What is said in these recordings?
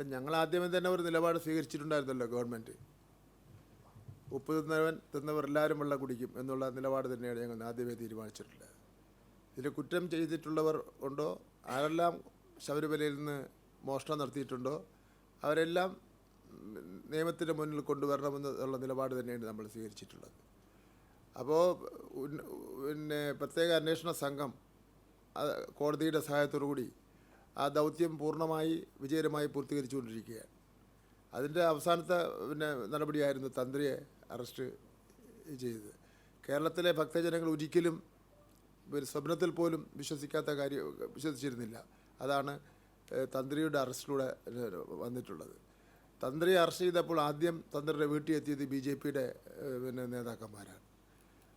അല്ല ഞങ്ങൾ ആദ്യമേ തന്നെ ഒരു നിലപാട് സ്വീകരിച്ചിട്ടുണ്ടായിരുന്നല്ലോ ഗവൺമെന്റ്. ഉപ്പ് തിന്നവൻ തിന്നവർ എല്ലാവരും വെള്ളം കുടിക്കും എന്നുള്ള നിലപാട് തന്നെയാണ് ഞങ്ങൾ ആദ്യമേ തീരുമാനിച്ചിട്ടുള്ളത്. ഇതിൽ കുറ്റം ചെയ്തിട്ടുള്ളവർ ഉണ്ടോ? ആരെല്ലാം ശബരിമലയിൽ നിന്ന് മോഷണം നടത്തിയിട്ടുണ്ടോ? അവരെല്ലാം നിയമത്തിന്റെ മുന്നിൽ കൊണ്ടുവരണമെന്നുള്ള നിലപാട് തന്നെയാണ് നമ്മൾ സ്വീകരിച്ചിട്ടുള്ളത്. അപ്പോൾ പിന്നെ പ്രത്യേക അന്വേഷണ സംഘം കോടതിയുടെ സഹായത്തോടു കൂടി ആ ദൗത്യം പൂർണമായി വിജയകരമായി പൂർത്തീകരിച്ചുകൊണ്ടിരിക്കുകയാണ്. അതിന്റെ അവസാനത്തെ പിന്നെ നടപടിയായിരുന്നു തന്ത്രിയെ അറസ്റ്റ് ചെയ്തത്. കേരളത്തിലെ ഭക്തജനങ്ങൾ ഒരിക്കലും ഒരു സ്വപ്നത്തിൽ പോലും വിശ്വസിക്കാത്ത കാര്യം വിശ്വസിച്ചിരുന്നില്ല. അതാണ് തന്ത്രിയുടെ അറസ്റ്റിലൂടെ വന്നിട്ടുള്ളത്. തന്ത്രിയെ അറസ്റ്റ് ചെയ്തപ്പോൾ ആദ്യം തന്ത്രിയുടെ വീട്ടിൽ എത്തിയത് ബി ജെ പിയുടെ പിന്നെ നേതാക്കന്മാരാണ്.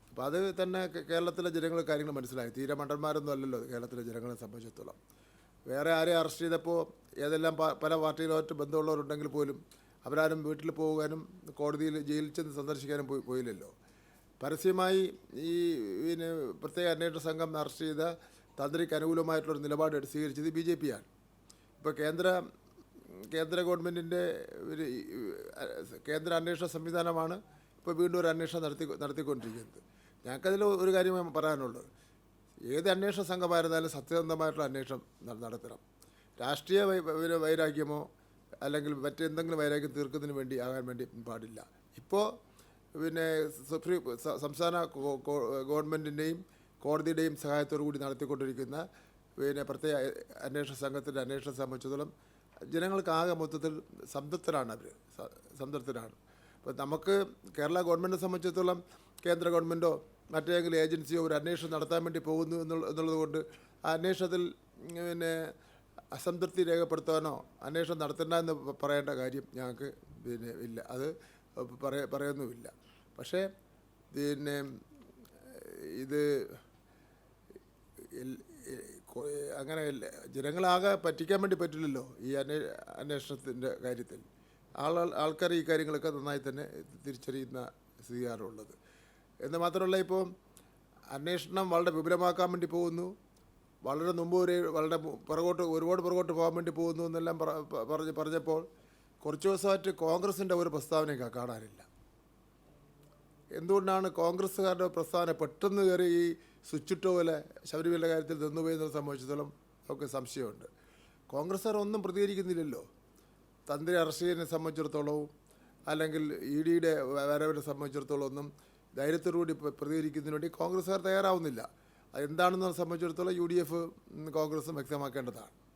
അപ്പോൾ അത് തന്നെ കേരളത്തിലെ ജനങ്ങൾ കാര്യങ്ങൾ മനസ്സിലായി. തീരെ മണ്ടന്മാരൊന്നും അല്ലല്ലോ കേരളത്തിലെ ജനങ്ങളെ സംബന്ധിച്ചിടത്തോളം. വേറെ ആരെയും അറസ്റ്റ് ചെയ്തപ്പോൾ ഏതെല്ലാം പല പാർട്ടികളുമായിട്ട് ബന്ധമുള്ളവരുണ്ടെങ്കിൽ പോലും അവരാരും വീട്ടിൽ പോകാനും കോടതിയിൽ ജയിലിൽ ചെന്ന് സന്ദർശിക്കാനും പോയി പോയില്ലല്ലോ. പരസ്യമായി ഈ പിന്നെ പ്രത്യേക അന്വേഷണ സംഘം അറസ്റ്റ് ചെയ്ത തന്ത്രിക്ക് അനുകൂലമായിട്ടുള്ള ഒരു നിലപാട് എടുത്ത് സ്വീകരിച്ചത് ബി ജെ പിയാണ്. ഇപ്പോൾ കേന്ദ്ര കേന്ദ്ര ഗവൺമെന്റിന്റെ ഒരു കേന്ദ്ര അന്വേഷണ സംവിധാനമാണ് ഇപ്പോൾ വീണ്ടും ഒരു അന്വേഷണം നടത്തി നടത്തിക്കൊണ്ടിരിക്കുന്നത്. ഞങ്ങൾക്കതിൽ ഒരു കാര്യം പറയാനുള്ളത്. ഏത് അന്വേഷണ സംഘമായിരുന്നാലും സത്യസന്ധമായിട്ടുള്ള അന്വേഷണം നടത്തണം. രാഷ്ട്രീയ വൈരാഗ്യമോ അല്ലെങ്കിൽ മറ്റെന്തെങ്കിലും വൈരാഗ്യം തീർക്കുന്നതിന് വേണ്ടി ആകാൻ വേണ്ടി പാടില്ല. ഇപ്പോൾ പിന്നെ സുപ്രീം സംസ്ഥാന ഗവൺമെന്റിന്റെയും കോടതിയുടെയും സഹായത്തോടു കൂടി നടത്തിക്കൊണ്ടിരിക്കുന്ന പിന്നെ പ്രത്യേക അന്വേഷണ സംഘത്തിന്റെ അന്വേഷണം സംബന്ധിച്ചിടത്തോളം ജനങ്ങൾക്ക് ആകെ മൊത്തത്തിൽ സംതൃപ്തരാണ് അവർ സംതൃപ്തരാണ്. അപ്പോൾ നമുക്ക് കേരള ഗവൺമെന്റിനെ സംബന്ധിച്ചിടത്തോളം കേന്ദ്ര ഗവൺമെന്റോ മറ്റേതെങ്കിലും ഏജൻസിയോ ഒരു അന്വേഷണം നടത്താൻ വേണ്ടി പോകുന്നു എന്നുള്ള എന്നുള്ളത് കൊണ്ട് ആ അന്വേഷണത്തിൽ പിന്നെ അസംതൃപ്തി രേഖപ്പെടുത്താനോ അന്വേഷണം നടത്തണ്ട എന്ന് പറയേണ്ട കാര്യം ഞങ്ങൾക്ക് പിന്നെ ഇല്ല. അത് പറയ പറയുന്നുമില്ല. പക്ഷേ പിന്നെ ഇത് അങ്ങനെ. ജനങ്ങളാകെ പറ്റിക്കാൻ വേണ്ടി പറ്റില്ലല്ലോ ഈ അന്വേ അന്വേഷണത്തിന്റെ കാര്യത്തിൽ. ആൾ ആൾക്കാർ ഈ കാര്യങ്ങളൊക്കെ നന്നായി തന്നെ തിരിച്ചറിയുന്ന സ്ഥിതിയാണുള്ളത് എന്ന് മാത്രമല്ല ഇപ്പോൾ അന്വേഷണം വളരെ വിപുലമാക്കാൻ വേണ്ടി പോകുന്നു. വളരെ മുമ്പ് ഒരു വളരെ പുറകോട്ട് ഒരുപാട് പുറകോട്ട് പോകാൻ വേണ്ടി പോകുന്നു എന്നെല്ലാം പറഞ്ഞ് പറഞ്ഞപ്പോൾ കുറച്ച് ദിവസമായിട്ട് കോൺഗ്രസിന്റെ ഒരു പ്രസ്താവനയൊക്കെ കാണാനില്ല. എന്തുകൊണ്ടാണ് കോൺഗ്രസ്സുകാരുടെ പ്രസ്താവന പെട്ടെന്ന് കയറി ഈ സ്വിച്ചിട്ടോ പോലെ ശബരിമല കാര്യത്തിൽ നിന്നുപോയി എന്നത് സംബന്ധിച്ചിടത്തോളം ഒക്കെ സംശയമുണ്ട്. കോൺഗ്രസ്സുകാർ ഒന്നും പ്രതികരിക്കുന്നില്ലല്ലോ. തന്ത്രി അറസ്റ്റ് ചെയ്യുന്നതിനെ സംബന്ധിച്ചിടത്തോളവും അല്ലെങ്കിൽ ഇ ഡിയുടെ വരവിനെ സംബന്ധിച്ചിടത്തോളം ഒന്നും ധൈര്യത്തോടുകൂടി പ്ര- പ്രതികരിക്കുന്നതിന് വേണ്ടി കോൺഗ്രസ്സുകാർ തയ്യാറാവുന്നില്ല. അതെന്താണെന്ന് സംബന്ധിച്ചിടത്തോളം യു ഡി എഫ് കോൺഗ്രസും വ്യക്തമാക്കേണ്ടതാണ്.